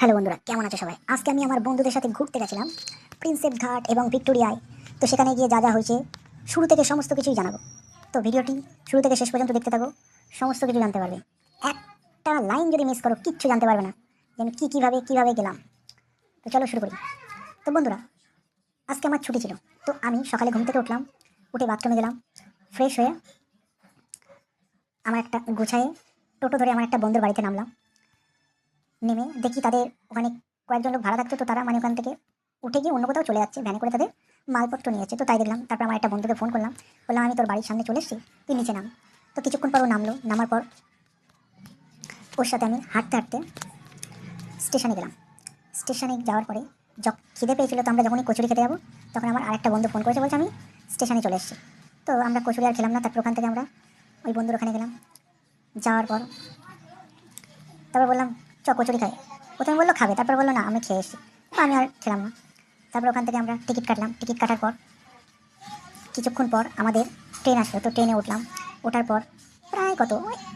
Hello বন্ধুরা, কেমন আছে সবাই? আজকে আমি আমার বন্ধুদের সাথে ঘুরতে গেছিলাম, প্রিন্সেপ ঘাট এবং ভিক্টোরিয়ায়। তো সেখানে গিয়ে যা যা হয়েছে, শুরু থেকে সমস্ত কিছুই জানাব। তো ভিডিওটি শুরু থেকে শেষ পর্যন্ত দেখতে থাকো, সমস্ত কিছু জানতে পারবে। একটা লাইন যদি মিস করো, কিচ্ছু জানতে পারবে না, যে আমি কী, কীভাবে কীভাবে গেলাম। তো চলো শুরু করি। তো বন্ধুরা, আজকে আমার ছুটি ছিল। তো আমি সকালে ঘুম থেকে উঠলাম, উঠে বাথরুমে গেলাম ফ্রেশ হয়ে আমার একটা গুছায়ে টোটো ধরে আমার একটা বন্ধুর বাড়িতে নামলাম। নেমে দেখি তাদের ওখানে কয়েকজন লোক ভাড়া থাকতো তো তারা মানে ওখান থেকে উঠে গিয়ে অন্য কোথাও চলে যাচ্ছে। ভ্যানে করে তাদের মালপত্র নিয়ে যাচ্ছে। তো তাই দেখলাম, তারপর আমার একটা বন্ধুকে ফোন করলাম। বললাম, আমি তোর বাড়ির সামনে চলে এসেছি। তুই নিচে নাম। তো কিছুক্ষণ পর ও নামলো। নামার পর ওর সাথে আমি হাঁটতে হাঁটতে স্টেশনে গেলাম। স্টেশনে যাওয়ার পরে যখন খিদে পেয়েছিল, তো আমরা যখনই কচুরি খেতে যাব, তখন আমার আরেকটা বন্ধু ফোন করেছে, বলছে, আমি স্টেশনে চলে এসেছি। তো আমরা কচুরি আর খেলাম না, তারপর ওখান থেকে আমরা ওই বন্ধুর ওখানে গেলাম। যাওয়ার পর তারপর বললাম চ কচুরি খাই। প্রথমে বলল, খাবে। তারপর বলল, না, আমি খেয়ে এসেছি। আমি আর খেলাম না। তারপর ওখান থেকে আমরা টিকিট কাটলাম। টিকিট কাটার পর, কিছুক্ষণ পর আমাদের ট্রেন আসলো। তো ট্রেনে উঠলাম। ওঠার পর, প্রায় কত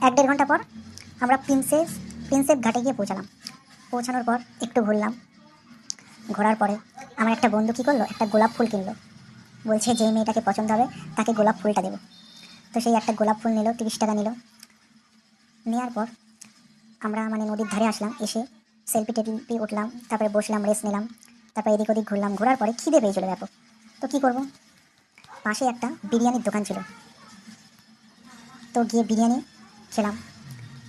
এক দেড় ঘণ্টা পর আমরা প্রিন্সেস প্রিন্সেপ ঘাটে গিয়ে পৌঁছালাম। পৌঁছানোর পর একটু ঘুরলাম। ঘোরার পরে আমার একটা বন্ধু কী করল? একটা গোলাপ ফুল কিনলো। বলছে, যে মেয়েটাকে পছন্দ হবে, তাকে গোলাপ ফুলটা দেবো। তো সেই একটা গোলাপ ফুল নিল, তিরিশ টাকা নিল। নেওয়ার পর আমরা মানে নদীর ধারে আসলাম, এসে সেলফি টেলফি উঠলাম, তারপরে বসলাম রেস্ট নিলাম, তারপরে এদিক ওদিক ঘুরলাম, ঘোরার পরে খিদে পেয়েছিল ব্যাপক। তো কী করব? পাশে একটা বিরিয়ানির দোকান ছিল। তো গিয়ে বিরিয়ানি খেলাম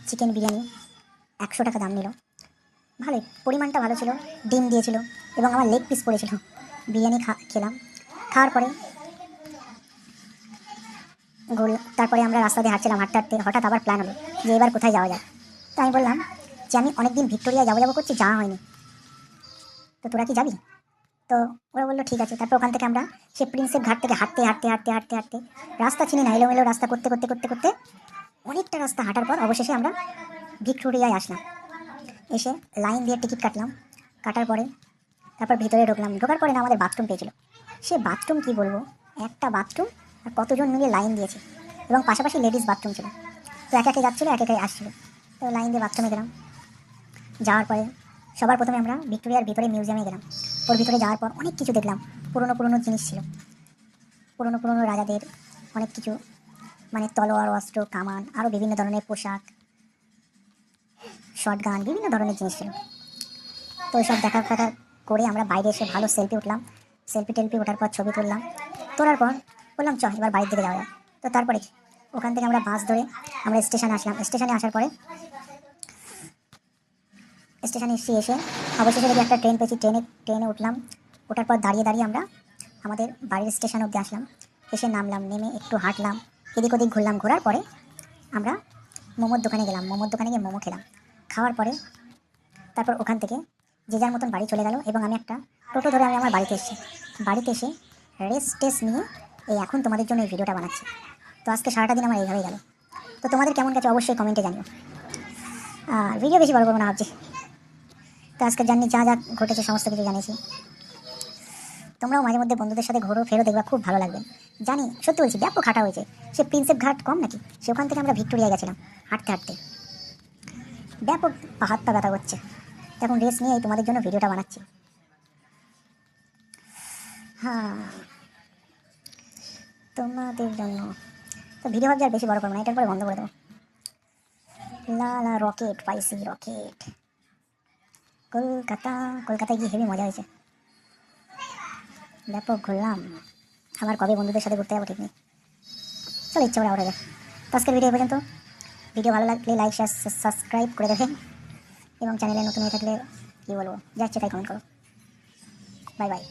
চিকেন বিরিয়ানি, একশো টাকা দাম নিল। ভালোই, পরিমাণটা ভালো ছিল, ডিম দিয়েছিল এবং আমার লেগ পিস পড়েছিল। বিরিয়ানি খা, খেলাম, খাওয়ার পরে গোল তারপরে আমরা রাস্তা দিয়ে হাঁটছিলাম, হাঁটতে হাঁটতে হঠাৎ আবার প্ল্যান হলো যে এবার কোথায় যাওয়া যায় তো আমি বললাম যে আমি অনেকদিন ভিক্টোরিয়া যাব যাব করছি, যাওয়া হয়নি। তো তোরা কি যাবি? তো ওরা বলল, ঠিক আছে। তারপর ওখান থেকে আমরা সে প্রিন্সেপ ঘাট থেকে হাঁটতে হাঁটতে হাঁটতে হাঁটতে হাঁটতে রাস্তা চিনি না, এলোমেলো রাস্তা করতে করতে করতে করতে অনেকটা রাস্তা হাঁটার পর অবশেষে আমরা ভিক্টোরিয়ায় আসলাম। এসে লাইন দিয়ে টিকিট কাটলাম। কাটার পরে তারপর ভিতরে ঢুকলাম। ঢোকার পরে না আমাদের বাথরুম পেয়েছিল। সে বাথরুম কি বলব? একটা বাথরুম আর কতজন মিলে লাইন দিয়েছে। এবং পাশাপাশি লেডিস বাথরুম ছিল। তো একে একে যাচ্ছিল, একে একে আসছিল। তো লাইন দিয়ে বাথরুমে গেলাম। যাওয়ার পরে সবার প্রথমে আমরা ভিক্টোরিয়ার ভিতরে মিউজিয়ামে গেলাম। ওর ভিতরে যাওয়ার পর অনেক কিছু দেখলাম। পুরনো পুরনো জিনিস ছিল। পুরনো পুরনো রাজাদের অনেক কিছু মানে তলোয়ার, অস্ত্র, কামান আরও বিভিন্ন ধরনের পোশাক শর্ট গান বিভিন্ন ধরনের জিনিস ছিল। তো ওইসব দেখা ফেকা করে আমরা বাইরে এসে ভালো সেলফি উঠলাম। সেলফি টেলফি ওঠার পর ছবি তুললাম। তোলার পর বললাম চ এবার বাড়ির দিকে যাওয়া যায় তো তারপরে ওখান থেকে আমরা বাস ধরে আমরা স্টেশনে আসলাম। স্টেশনে আসার পরে স্টেশনে এসে এসে অবশেষে যদি একটা ট্রেন পেয়েছি। ট্রেনে ট্রেনে উঠলাম। ওঠার পর দাঁড়িয়ে দাঁড়িয়ে আমরা আমাদের বাড়ির স্টেশন অবধি আসলাম। এসে নামলাম, নেমে একটু হাঁটলাম। এদিক ওদিক ঘুরলাম। ঘোরার পরে আমরা মোমোর দোকানে গেলাম। মোমোর দোকানে গিয়ে মোমো খেলাম। খাওয়ার পরে তারপর ওখান থেকে যে যার মতন বাড়ি চলে গেল এবং আমি একটা টোটো ধরে আমি আমার বাড়িতে এসেছি। বাড়িতে এসে রেস্ট টেস্ট নিয়ে এই এখন তোমাদের জন্য এই ভিডিওটা বানাচ্ছি। তো আজকে সারাটা দিন আমার এইভাবেই গেল। তো তোমাদের কেমন গেছে অবশ্যই কমেন্টে জানিও। আর ভিডিও বেশি বড় করব না ভাবছি। তো আজকে জানি যা যা ঘটেছে সমস্ত কিছু জানিয়েছি। তোমরাও মাঝে মধ্যে বন্ধুদের সাথে ঘোরো, ফেরো, দেখবা, খুব ভালো লাগবে। জানি, সত্যি বলছি, ব্যাপক হাঁটা হয়েছে। সে প্রিন্সেপ ঘাট কম নাকি? সে ওখান থেকে আমরা ভিক্টোরিয়া গেছিলাম, হাঁটতে হাঁটতে। ব্যাপক হাত পা ব্যথা করছে। এখন রেস্ট নিয়ে তোমাদের জন্য ভিডিওটা বানাচ্ছি। হ্যাঁ তোমাদের জন্য তো ভিডিও ভাবছি আর বেশি বড় করব না, এটার পরে বন্ধ করে দেবো। লা লা রকেট পাইসি রকেট কলকাতা, কলকাতায় গিয়ে হেভি মজা হয়েছে। ব্যাপক ঘুরলাম। আবার কবে বন্ধুদের সাথে ঘুরতে যাব ঠিক নেই। চলো ইচ্ছা করে আবার হবে তো আজকের ভিডিও পর্যন্ত। ভিডিও ভালো লাগলে লাইক শেয়ার সাবস্ক্রাইব করে দেবেন। এবং চ্যানেলে নতুন হয়ে থাকলে কী বলব? যাচ্ছে তাই কমেন্ট করো। Bye bye